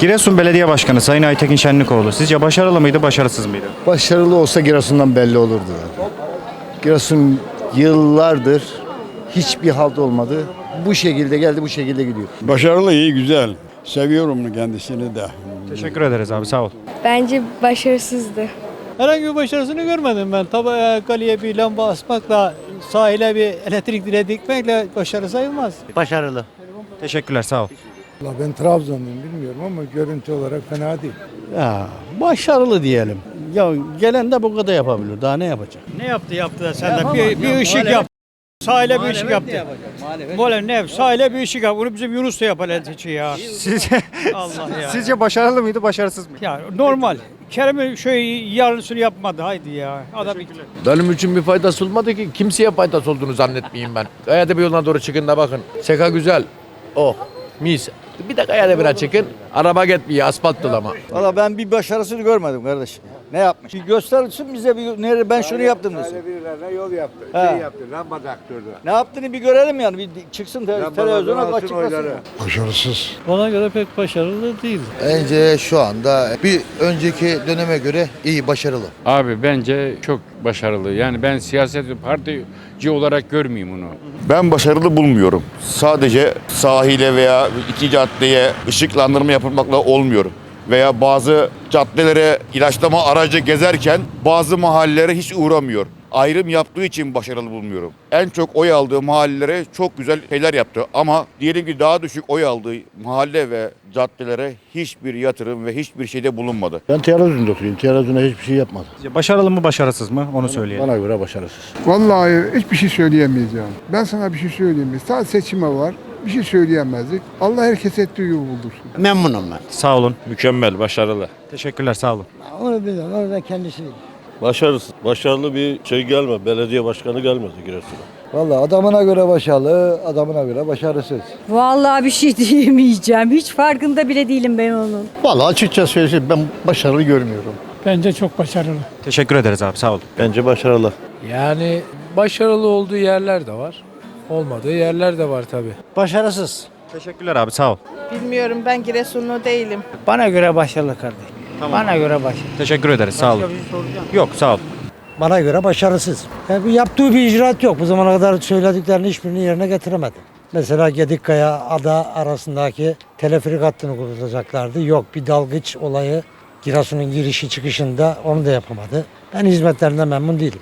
Giresun Belediye Başkanı Sayın Aytekin Şenlikoğlu sizce başarılı mıydı, başarısız mıydı? Başarılı olsa Giresun'dan belli olurdu. Giresun yıllardır hiçbir halt olmadı. Bu şekilde geldi, bu şekilde gidiyor. Başarılı, iyi, güzel. Seviyorum kendisini de. Teşekkür ederiz abi sağ ol. Bence başarısızdı. Herhangi bir başarısını görmedim ben. Tabi e, kaleye bir lamba asmakla, sahile bir elektrik direği dikmekle başarı sayılmaz. Başarılı. Teşekkürler sağ ol. Valla ben Trabzonluyum bilmiyorum ama görüntü olarak fena değil. Ya başarılı diyelim. Ya gelen de bu kadar yapabilir. Daha ne yapacak? Ne yaptı yaptı da senden bir, bir ışık yaptı. Sahile bir ışık yaptı. Böyle ne? Sahile bir ışık yaptı. Bunu bizim Yunus da yapar eltiçi ya. Sizce, Allah ya. sizce başarılı mıydı, başarısız mıydı? Ya normal. Kerem'in şöyle yarısını yapmadı. Haydi ya. Adam Benim için bir faydası olmadı ki. Kimseye faydası olduğunu zannetmeyeyim ben. Kayatepe yoluna doğru çıkın da bakın. Seka güzel. Oh mis. Bir de Kayatepe'ne çıkın. Araba gitmiyor asfalt dolu ama. Valla ben bir başarısını görmedim kardeşim. Ne yapmış? Bir göstersin bize bir nerede ben şunu yaptım desin. birilerine yol yaptı. He. Şey yaptı, lamba taktırdı. Ne yaptığını bir görelim yani. Bir çıksın te- televizyona alsın açıklasın. oyları. Başarısız. Bana göre pek başarılı değil. Bence şu anda bir önceki döneme göre iyi, başarılı. Abi bence çok başarılı. Yani ben siyaset partici olarak görmeyeyim onu. Ben başarılı bulmuyorum. Sadece sahile veya iki caddeye ışıklandırma yapılmakla olmuyor. Veya bazı caddelere ilaçlama aracı gezerken bazı mahallelere hiç uğramıyor. Ayrım yaptığı için başarılı bulmuyorum. En çok oy aldığı mahallelere çok güzel şeyler yaptı. Ama diyelim ki daha düşük oy aldığı mahalle ve caddelere hiçbir yatırım ve hiçbir şeyde bulunmadı. Ben Trabzon'da oturuyorum. Trabzon'da hiçbir şey yapmadı. Sizce başarılı mı, başarısız mı? Onu söyleyelim. Bana göre başarısız. Vallahi hiçbir şey söyleyemeyeceğim. Ben sana bir şey söyleyeyim mi? Sadece seçime var. Bir şey söyleyemezdik. Allah herkes ettiği gibi buldursun. Memnunum ben. Sağ olun. Mükemmel, başarılı. Teşekkürler sağ olun. Onu bilmem. Onu da kendisi Başarısız. Başarılı bir şey gelmedi. Belediye başkanı gelmedi Giresun'a. Valla adamına göre başarılı, adamına göre başarısız. Vallahi bir şey diyemeyeceğim. Hiç farkında bile değilim ben onun. Valla açıkça söyleyeyim ben başarılı görmüyorum. Bence çok başarılı. Teşekkür ederiz abi sağ olun. Bence başarılı. Yani başarılı olduğu yerler de var. Olmadığı yerler de var tabii. Başarısız. Teşekkürler abi sağ ol. Bilmiyorum ben Giresunlu değilim. Bana göre başarılı kardeşim. Bana göre başarılı. Teşekkür ederiz sağ olun. Yok sağ ol. Bana göre başarısız. Yani yaptığı bir icraat yok. Bu zamana kadar söylediklerini hiçbirini yerine getiremedi. Mesela Gedikkaya ada arasındaki teleferik hattını kurulacaklardı. Yok bir dalgıç olayı Giresun'un girişi çıkışında onu da yapamadı. Ben hizmetlerinden memnun değilim.